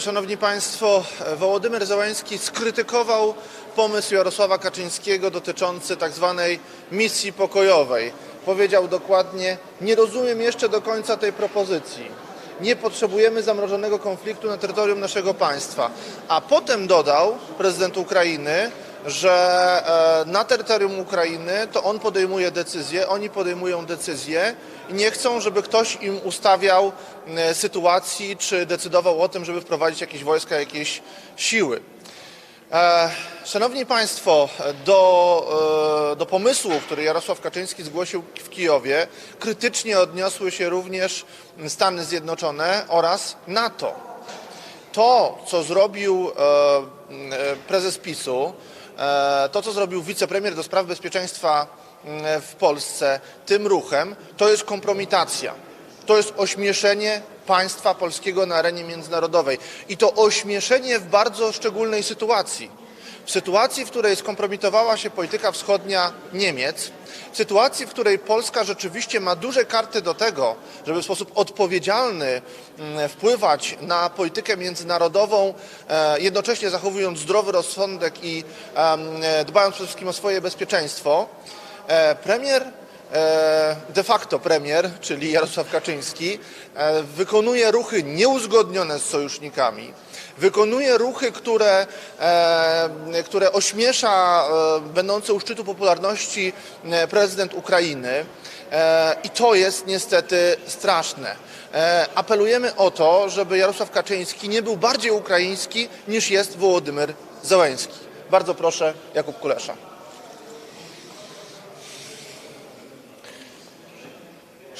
Szanowni Państwo, Wołodymyr Zełański skrytykował pomysł Jarosława Kaczyńskiego dotyczący tak zwanej misji pokojowej. Powiedział dokładnie, nie rozumiem jeszcze do końca tej propozycji. Nie potrzebujemy zamrożonego konfliktu na terytorium naszego państwa. A potem dodał prezydent Ukrainy, że e, na terytorium Ukrainy to on podejmuje decyzje, oni podejmują decyzje i nie chcą, żeby ktoś im ustawiał e, sytuacji czy decydował o tym, żeby wprowadzić jakieś wojska, jakieś siły. E, Szanowni Państwo, do, do pomysłu, który Jarosław Kaczyński zgłosił w Kijowie, krytycznie odniosły się również Stany Zjednoczone oraz NATO. To, co zrobił prezes PiSu, to, co zrobił wicepremier do spraw bezpieczeństwa m, w Polsce tym ruchem, to jest kompromitacja. To jest ośmieszenie państwa polskiego na arenie międzynarodowej. I to ośmieszenie w bardzo szczególnej sytuacji. W sytuacji, w której skompromitowała się polityka wschodnia Niemiec, w sytuacji, w której Polska rzeczywiście ma duże karty do tego, żeby w sposób odpowiedzialny mm, wpływać na politykę międzynarodową, e, jednocześnie zachowując zdrowy rozsądek i e, dbając przede wszystkim o swoje bezpieczeństwo, e, premier de facto premier, czyli Jarosław Kaczyński, e, wykonuje ruchy nieuzgodnione z sojusznikami, wykonuje ruchy, które, e, które ośmiesza e, będący u szczytu popularności e, prezydent Ukrainy e, i to jest niestety straszne. E, Apelujemy o to, żeby Jarosław Kaczyński nie był bardziej ukraiński niż jest Wołodymyr Zełenski. Bardzo proszę, Jakub Kulesza.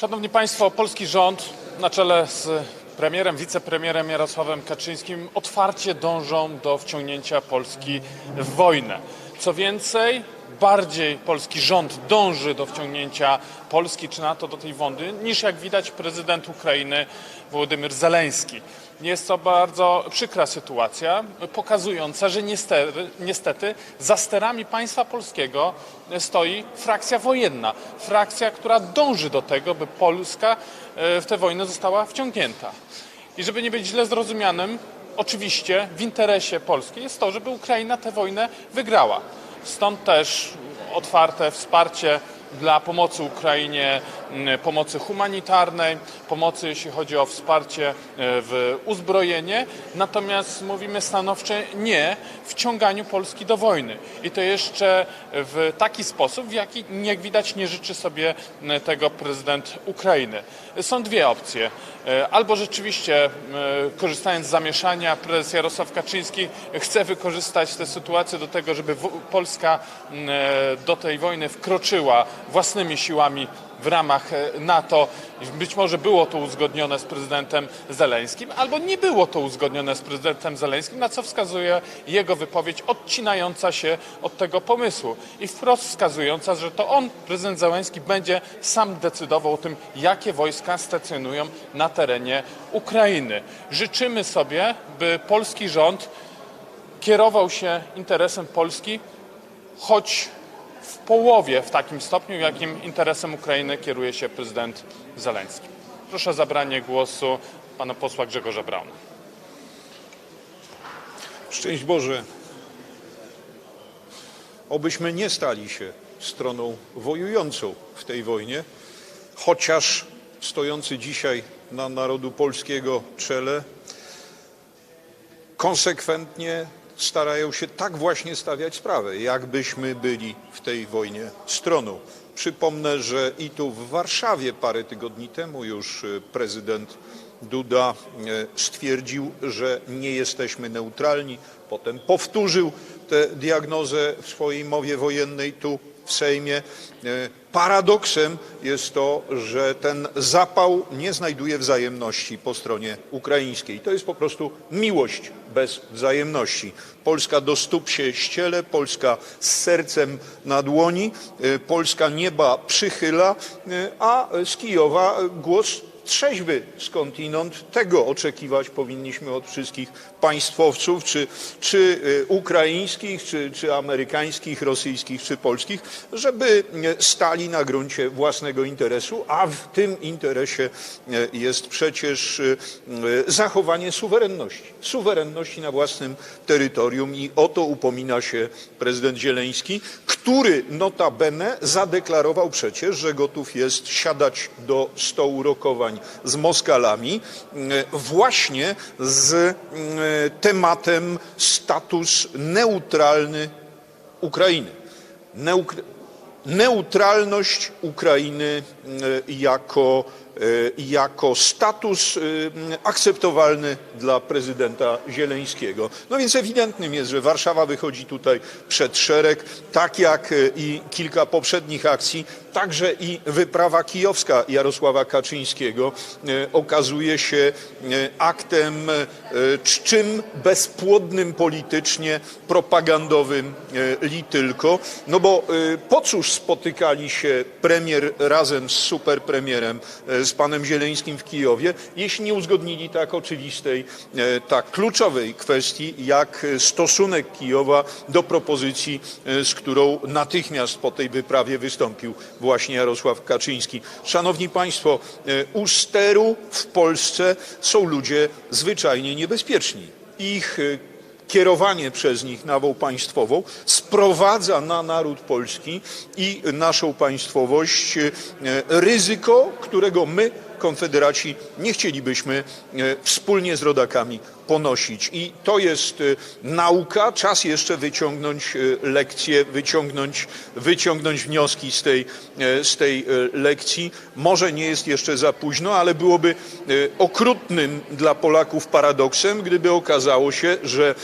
Szanowni Państwo, polski rząd na czele z premierem, wicepremierem Jarosławem Kaczyńskim otwarcie dążą do wciągnięcia Polski w wojnę. Co więcej, bardziej polski rząd dąży do wciągnięcia Polski czy NATO do tej wojny niż jak widać prezydent Ukrainy Wołodymyr Zeleński. Jest to bardzo przykra sytuacja, pokazująca, że niestety, niestety za sterami państwa polskiego stoi frakcja wojenna. Frakcja, która dąży do tego, by Polska e, w tę wojnę została wciągnięta. I żeby nie być źle zrozumianym, oczywiście w interesie Polski jest to, żeby Ukraina tę wojnę wygrała. Stąd też otwarte wsparcie dla pomocy Ukrainie, pomocy humanitarnej, pomocy jeśli chodzi o wsparcie e, w uzbrojenie. Natomiast mówimy stanowcze nie wciąganiu Polski do wojny. I to jeszcze w taki sposób, w jaki jak widać nie życzy sobie m, tego prezydent Ukrainy. Są dwie opcje. E, Albo rzeczywiście, e, korzystając z zamieszania, prezes Jarosław Kaczyński chce wykorzystać tę sytuację do tego, żeby Polska e, do tej wojny wkroczyła własnymi siłami w ramach e, NATO. Być może było to uzgodnione z prezydentem Zeleńskim, albo nie było to uzgodnione z prezydentem Zeleńskim, na co wskazuje jego wypowiedź odcinająca się od tego pomysłu i wprost wskazująca, że to on, prezydent Zeleński, będzie sam decydował o tym, jakie wojska stacjonują na terenie Ukrainy. Życzymy sobie, by polski rząd kierował się interesem Polski, choć w połowie w takim stopniu, jakim interesem Ukrainy kieruje się prezydent Zeleński. Proszę o zabranie głosu pana posła Grzegorza Brauna. Szczęść Boże. Obyśmy nie stali się stroną wojującą w tej wojnie, chociaż stojący dzisiaj na narodu polskiego czele konsekwentnie starają się tak właśnie stawiać sprawę, jakbyśmy byli w tej wojnie stroną. Przypomnę, że i tu w Warszawie parę tygodni temu już e, prezydent Duda e, stwierdził, że nie jesteśmy neutralni. Potem powtórzył tę diagnozę w swojej mowie wojennej tu w Sejmie. E, Paradoksem jest to, że ten zapał nie znajduje wzajemności po stronie ukraińskiej. To jest po prostu miłość bez wzajemności. Polska do stóp się ściele, Polska z sercem na dłoni, e, Polska nieba przychyla, e, a z Kijowa głos trzeźwy skądinąd. Tego oczekiwać powinniśmy od wszystkich państwowców, czy, czy y, ukraińskich, czy, czy amerykańskich, rosyjskich, czy polskich, żeby e, stali na gruncie własnego interesu, a w tym interesie e, jest przecież zachowanie suwerenności. Suwerenności na własnym terytorium i o to upomina się prezydent Zieleński, który notabene zadeklarował przecież, że gotów jest siadać do stołu rokowań z Moskalami właśnie z tematem status neutralny Ukrainy. Neutralność Ukrainy e, jako, jako status e, akceptowalny dla prezydenta Zieleńskiego. No więc ewidentnym jest, że Warszawa wychodzi tutaj przed szereg, tak jak e, i kilka poprzednich akcji, także i wyprawa kijowska Jarosława Kaczyńskiego okazuje się aktem czczym bezpłodnym politycznie, propagandowym li tylko. No bo po cóż spotykali się premier razem z superpremierem, e, z panem Zieleńskim w Kijowie, jeśli nie uzgodnili tak oczywistej, e, tak kluczowej kwestii, jak stosunek Kijowa do propozycji, e, z którą natychmiast po tej wyprawie wystąpił właśnie Jarosław Kaczyński. Szanowni Państwo, e, u steru w Polsce są ludzie zwyczajnie niebezpieczni. Ich kierowanie przez nich nawą państwową sprowadza na naród polski i naszą państwowość e, ryzyko, którego my, konfederaci, nie chcielibyśmy e, wspólnie z rodakami ponosić. I to jest e, nauka, czas jeszcze wyciągnąć e, lekcje, wyciągnąć, wyciągnąć wnioski z tej, e, z tej lekcji. Może nie jest jeszcze za późno, ale byłoby okrutnym dla Polaków paradoksem, gdyby okazało się, że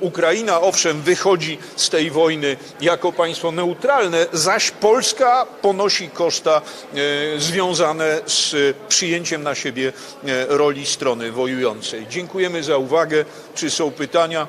Ukraina owszem wychodzi z tej wojny jako państwo neutralne, zaś Polska ponosi koszta związane z przyjęciem na siebie roli strony wojującej. Za uwagę. Czy są pytania?